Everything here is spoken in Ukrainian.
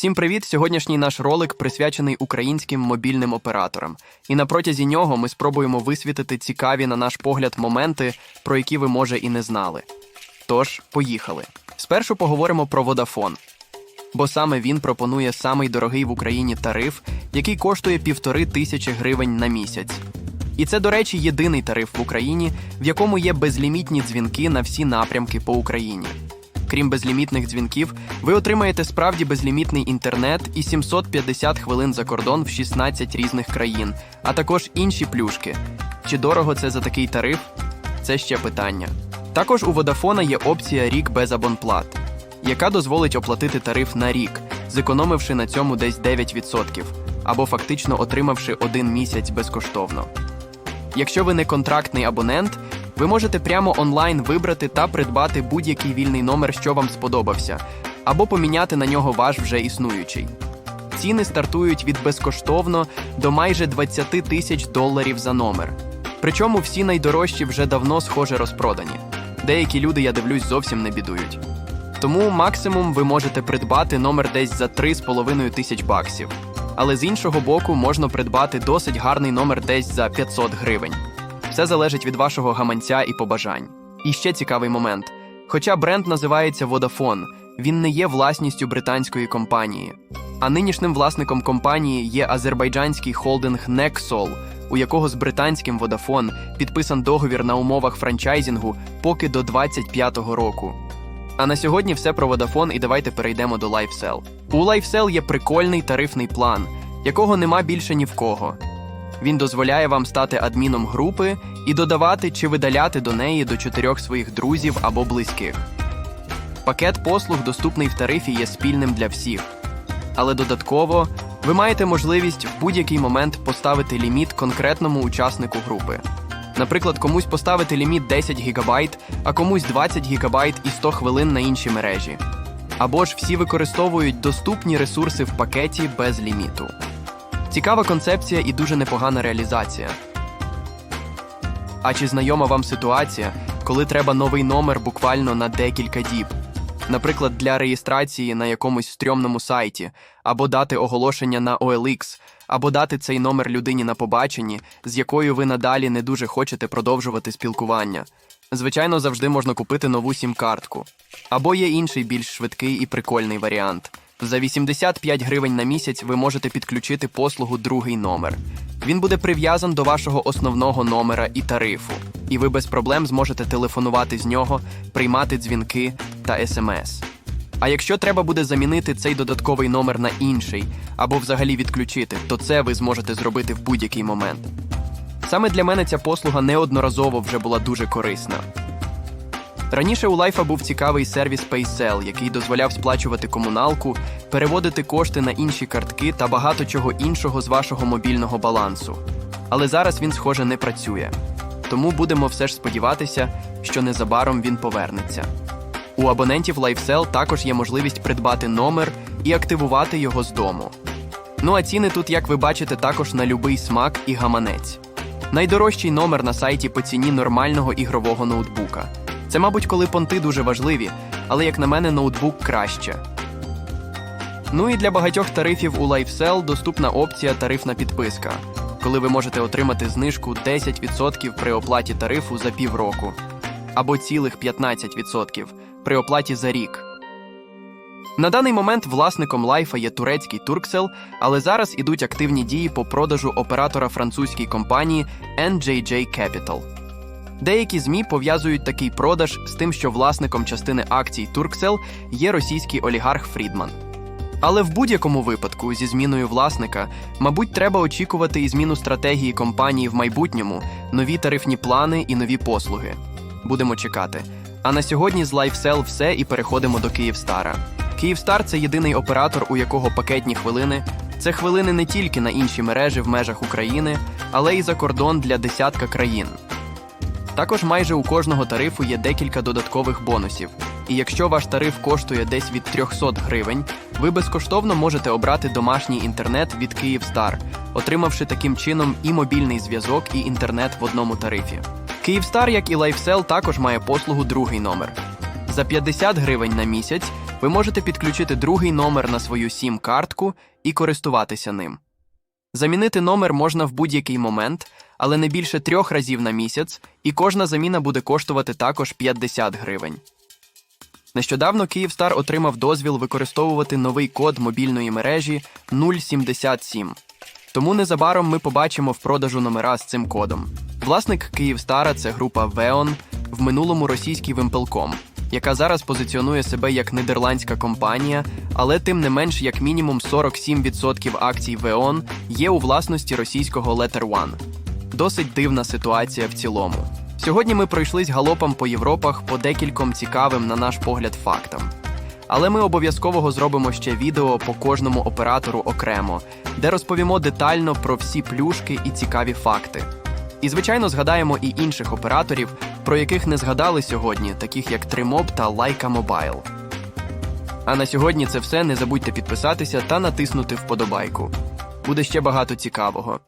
Всім привіт! Сьогоднішній наш ролик присвячений українським мобільним операторам. І на протязі нього ми спробуємо висвітити цікаві, на наш погляд, моменти, про які ви, може, і не знали. Тож, поїхали. Спершу поговоримо про Vodafone. Бо саме він пропонує самий дорогий в Україні тариф, який коштує півтори тисячі гривень на місяць. І це, до речі, єдиний тариф в Україні, в якому є безлімітні дзвінки на всі напрямки по Україні. Крім безлімітних дзвінків, ви отримаєте справді безлімітний інтернет і 750 хвилин за кордон в 16 різних країн, а також інші плюшки. Чи дорого це за такий тариф? Це ще питання. Також у Vodafone є опція рік без абонплат, яка дозволить оплатити тариф на рік, зекономивши на цьому десь 9%, або фактично отримавши один місяць безкоштовно. Якщо ви не контрактний абонент, ви можете прямо онлайн вибрати та придбати будь-який вільний номер, що вам сподобався, або поміняти на нього ваш вже існуючий. Ціни стартують від безкоштовно до майже 20 тисяч доларів за номер. Причому всі найдорожчі вже давно схоже розпродані. Деякі люди, я дивлюсь, зовсім не бідують. Тому максимум ви можете придбати номер десь за 3,5 тисяч баксів. Але з іншого боку, можна придбати досить гарний номер десь за 500 гривень. Все залежить від вашого гаманця і побажань. І ще цікавий момент: хоча бренд називається Vodafone, він не є власністю британської компанії. А нинішнім власником компанії є азербайджанський холдинг Nexol, у якого з британським Vodafone підписан договір на умовах франчайзінгу поки до 25-го року. А на сьогодні все про Vodafone і давайте перейдемо до LifeSell. У LifeSell є прикольний тарифний план, якого нема більше ні в кого. Він дозволяє вам стати адміном групи і додавати чи видаляти до неї до чотирьох своїх друзів або близьких. Пакет послуг, доступний в тарифі, є спільним для всіх. Але додатково ви маєте можливість в будь-який момент поставити ліміт конкретному учаснику групи. Наприклад, комусь поставити ліміт 10 ГБ, а комусь 20 ГБ і 100 хвилин на інші мережі. Або ж всі використовують доступні ресурси в пакеті без ліміту. Цікава концепція і дуже непогана реалізація. А чи знайома вам ситуація, коли треба новий номер буквально на декілька діб? Наприклад, для реєстрації на якомусь стрьомному сайті, або дати оголошення на OLX, або дати цей номер людині на побаченні, з якою ви надалі не дуже хочете продовжувати спілкування. Звичайно, завжди можна купити нову сім-картку. Або є інший більш швидкий і прикольний варіант. За 85 гривень на місяць ви можете підключити послугу другий номер. Він буде прив'язан до вашого основного номера і тарифу, і ви без проблем зможете телефонувати з нього, приймати дзвінки та смс. А якщо треба буде замінити цей додатковий номер на інший або взагалі відключити, то це ви зможете зробити в будь-який момент. Саме для мене ця послуга неодноразово вже була дуже корисна. Раніше у Лайфа був цікавий сервіс PaySell, який дозволяв сплачувати комуналку, переводити кошти на інші картки та багато чого іншого з вашого мобільного балансу. Але зараз він, схоже, не працює. Тому будемо все ж сподіватися, що незабаром він повернеться. У абонентів LifeSell також є можливість придбати номер і активувати його з дому. Ну а ціни тут, як ви бачите, також на любий смак і гаманець. Найдорожчий номер на сайті по ціні нормального ігрового ноутбука. Це, мабуть, коли понти дуже важливі, але, як на мене, ноутбук краще. Ну і для багатьох тарифів у LifeSell доступна опція тарифна підписка, коли ви можете отримати знижку 10% при оплаті тарифу за півроку, або цілих 15% при оплаті за рік. На даний момент власником лайфа є турецький Turkcell, але зараз ідуть активні дії по продажу оператора французькій компанії NJJ Capital. Деякі ЗМІ пов'язують такий продаж з тим, що власником частини акцій Turkcell є російський олігарх Фрідман. Але в будь-якому випадку, зі зміною власника, мабуть, треба очікувати і зміну стратегії компанії в майбутньому, нові тарифні плани і нові послуги. Будемо чекати. А на сьогодні з LifeSell все і переходимо до Київстара. Київстар це єдиний оператор, у якого пакетні хвилини. Це хвилини не тільки на інші мережі в межах України, але й за кордон для десятка країн. Також майже у кожного тарифу є декілька додаткових бонусів. І якщо ваш тариф коштує десь від 300 гривень, ви безкоштовно можете обрати домашній інтернет від Київстар, отримавши таким чином і мобільний зв'язок, і інтернет в одному тарифі. Київстар, як і LifeSell, також має послугу другий номер. За 50 гривень на місяць ви можете підключити другий номер на свою сім-картку і користуватися ним. Замінити номер можна в будь-який момент, але не більше трьох разів на місяць, і кожна заміна буде коштувати також 50 гривень. Нещодавно Київстар отримав дозвіл використовувати новий код мобільної мережі 077. Тому незабаром ми побачимо в продажу номера з цим кодом. Власник Київстара це група Веон, в минулому російський Вимпелком, яка зараз позиціонує себе як нідерландська компанія, але тим не менш, як мінімум 47% акцій Веон є у власності російського Letter One. Досить дивна ситуація в цілому. Сьогодні ми пройшлись галопом по Європах по декільком цікавим, на наш погляд, фактам. Але ми обов'язково зробимо ще відео по кожному оператору окремо, де розповімо детально про всі плюшки і цікаві факти. І, звичайно, згадаємо і інших операторів, про яких не згадали сьогодні, таких як Trimоб та Leica Mobile. А на сьогодні це все. Не забудьте підписатися та натиснути вподобайку. Буде ще багато цікавого.